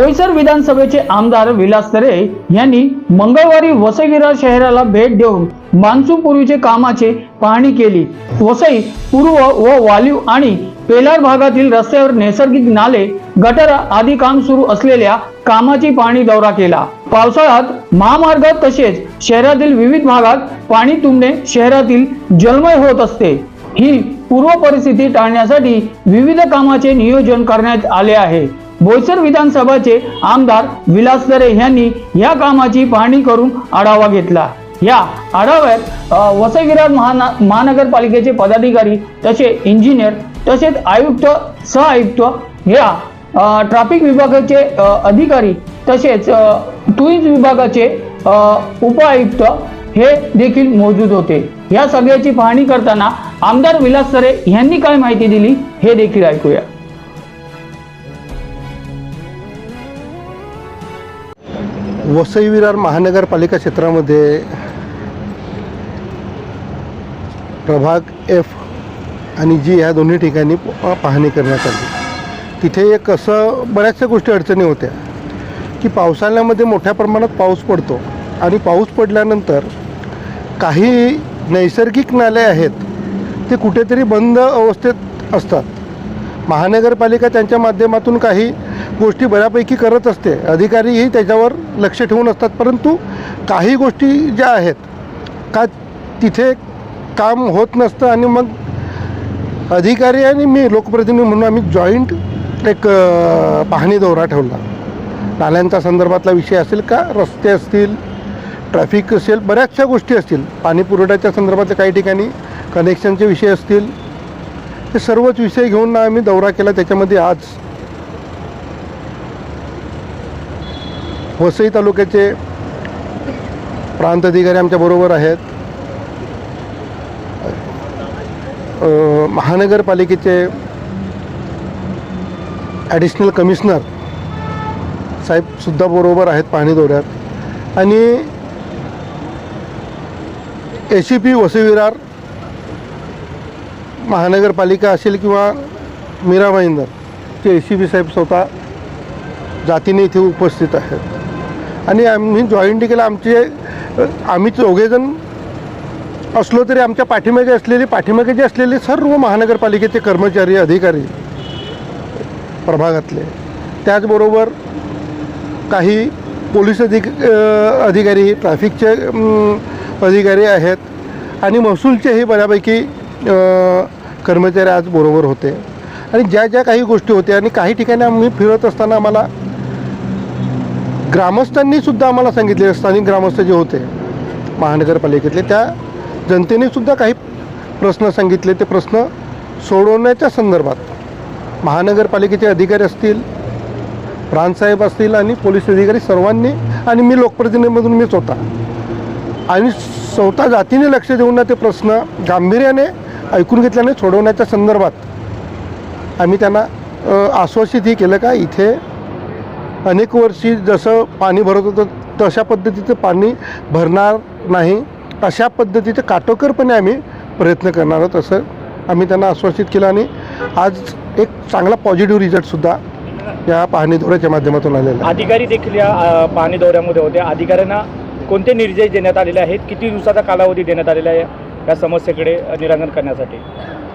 बोईसर विधानसभेचे आमदार विलास तरे यांनी मंगळवारी वसईविरा शहराला भेट देऊन मान्सून पूर्वीचे कामाचे पाहणी केली. वसई पूर्व व वालीव आणि पेलार भागातील रस्त्यावर नैसर्गिक नाले गटर आदी काम सुरू असलेल्या कामाची पाहणी दौरा केला. पावसाळ्यात महामार्ग तसेच शहरातील विविध भागात पाणी तुंबणे शहरातील जलमय होत असते. ही पूर्व परिस्थिती टाळण्यासाठी विविध कामाचे नियोजन करण्यात आले आहे. बोईसर विधानसभाचे आमदार विलास दरे यांनी या कामाची पाहणी करून आढावा घेतला. या आढाव्यात अ, महाना महानगरपालिकेचे पदाधिकारी तसे इंजिनियर तसेच आयुक्त सह आयुक्त या ट्राफिक ट्रॅफिक विभागाचे अधिकारी तसेच अ, विभागाचे उपआयुक्त हे देखील मौजूद होते. या सगळ्याची पाहणी करताना आमदार विलास सरे यांनी काय माहिती दिली हे देखील ऐकूया. वसई विरार महानगरपालिका क्षेत्रामध्ये प्रभाग एफ आणि जी ह्या दोन्ही ठिकाणी प- पाहणी करण्यात आली. तिथे एक असं बऱ्याचशा गोष्टी अडचणी होत्या की पावसाळ्यामध्ये मोठ्या प्रमाणात पाऊस पडतो आणि पाऊस पडल्यानंतर काही नैसर्गिक नाले आहेत ते कुठेतरी बंद अवस्थेत असतात. महानगरपालिका त्यांच्या माध्यमातून काही गोष्टी बऱ्यापैकी करत असते. अधिकारीही त्याच्यावर लक्ष ठेवून असतात. परंतु काही गोष्टी ज्या आहेत का तिथे काम होत नसतं आणि मग अधिकारी आणि मी लोकप्रतिनिधी म्हणून आम्ही जॉईंट एक पाहणी दौरा ठेवला. नाल्यांचा संदर्भातला विषय असेल का रस्ते असतील ट्रॅफिक असेल बऱ्याचशा गोष्टी असतील. पाणी पुरवठ्याच्या संदर्भातल्या काही ठिकाणी कनेक्शनचे विषय असतील. हे सर्वच विषय घेऊन आम्ही दौरा केला. त्याच्यामध्ये आज वसई तालुक्याचे प्रांत अधिकारी आमच्याबरोबर आहेत. महानगरपालिकेचे ॲडिशनल कमिशनर साहेबसुद्धा बरोबर आहेत पाहणी दौऱ्यात. आणि A C P Vasai Virar महानगरपालिका असेल किंवा मीरा महिंदर ते ए सी पी साहेब स्वतः जातीने इथे उपस्थित आहेत. आणि आम्ही जॉईंट केलं. आमचे आम्ही चौघेजण असलो तरी आमच्या पाठीमागे असलेले पाठीमागे जे असलेले सर्व महानगरपालिकेचे कर्मचारी अधिकारी प्रभागातले. त्याचबरोबर काही पोलीस अधिक अधिकारी ट्रॅफिकचे अधिकारी आहेत आणि महसूलचेही बऱ्यापैकी कर्मचारी आज बरोबर होते. आणि ज्या ज्या काही गोष्टी होत्या आणि काही ठिकाणी आम्ही फिरत असताना आम्हाला ग्रामस्थांनी सुद्धा आम्हाला सांगितले स्थानिक ग्रामस्थ जे होते महानगरपालिकेतले त्या जनतेने सुद्धा काही प्रश्न सांगितले. ते प्रश्न सोडवण्याच्या संदर्भात महानगरपालिकेचे अधिकारी असतील प्रांतसाहेब असतील आणि पोलीस अधिकारी सर्वांनी आणि मी लोकप्रतिनिधीमधून मीच होता. आणि स्वतः जातीने लक्ष देऊन ना ते प्रश्न गांभीर्याने ऐकून घेतल्याने सोडवण्याच्या संदर्भात आम्ही त्यांना आश्वासितही केलं का इथे अनेक वर्षी जसं पाणी भरत होतं तशा पद्धतीचं पाणी भरणार नाही. अशा पद्धतीचे काटोकरपणे आम्ही प्रयत्न करणार आहोत असं आम्ही त्यांना आश्वासित केलं आणि आज एक चांगला पॉझिटिव्ह रिझल्टसुद्धा या पाहणी दौऱ्याच्या माध्यमातून आलेला अधिकारी देखील या पाहणी दौऱ्यामध्ये होते. अधिकाऱ्यांना कोणते निर्देश देण्यात आलेले आहेत? किती दिवसाचा कालावधी देण्यात आलेला आहे या समस्येकडे अ, निराकरण करण्यासाठी?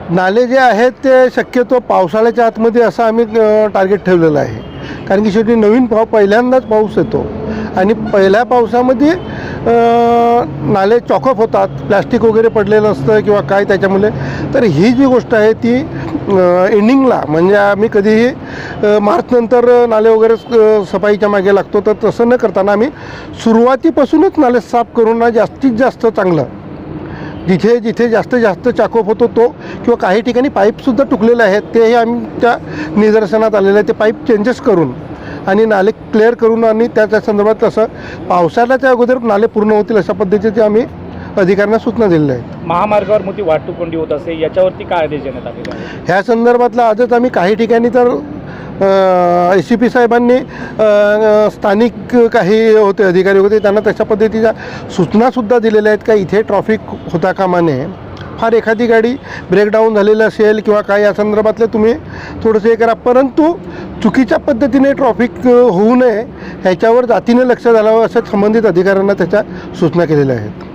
नाले जे आहेत ते शक्यतो पावसाळ्याच्या आतमध्ये असं आम्ही टार्गेट ठेवलेलं आहे. कारण की शेवटी नवीन पाव पहिल्यांदाच पाऊस येतो. आणि पहिल्या पावसामध्ये नाले चॉकअप होतात प्लॅस्टिक वगैरे पडलेलं असतं किंवा काय त्याच्यामुळे. तर ही जी गोष्ट आहे ती एंडिंगला म्हणजे आम्ही कधीही मार्चनंतर नाले वगैरे सफाईच्या मागे लागतो. तर तसं न करताना आम्ही सुरुवातीपासूनच नाले साफ करून ना जास्तीत जास्त चांगलं जिथे जिथे जास्त जास्त चाकोप होतो तो किंवा काही ठिकाणी पाईपसुद्धा तुटलेले आहेत तेही आमच्या निदर्शनात आलेले आहे ते पाईप चेंजेस करून आणि नाले क्लिअर करून आणि त्याच्या संदर्भात तसं पावसाळ्याच्या अगोदर नाले पूर्ण होतील अशा पद्धतीचे आम्ही अधिकाऱ्यांना सूचना दिलेल्या आहेत. महामार्गावर मोठी वाहतूक कोंडी होत असे याच्यावरती काय आदेश देण्यात आहे ह्या संदर्भातला आजच आम्ही काही ठिकाणी तर ए सी पी साहेबांनी स्थानिक काही होते अधिकारी होते त्यांना तशा पद्धतीच्या सूचनासुद्धा दिलेल्या आहेत का इथे ट्रॉफिक होता कामा नये फार एखादी गाडी ब्रेकडाऊन झालेली असेल किंवा काय या संदर्भातलं तुम्ही थोडंसं हे करा. परंतु चुकीच्या पद्धतीने ट्रॉफिक होऊ नये ह्याच्यावर जातीने लक्ष घालावं असं संबंधित अधिकाऱ्यांना त्याच्या सूचना केलेल्या आहेत.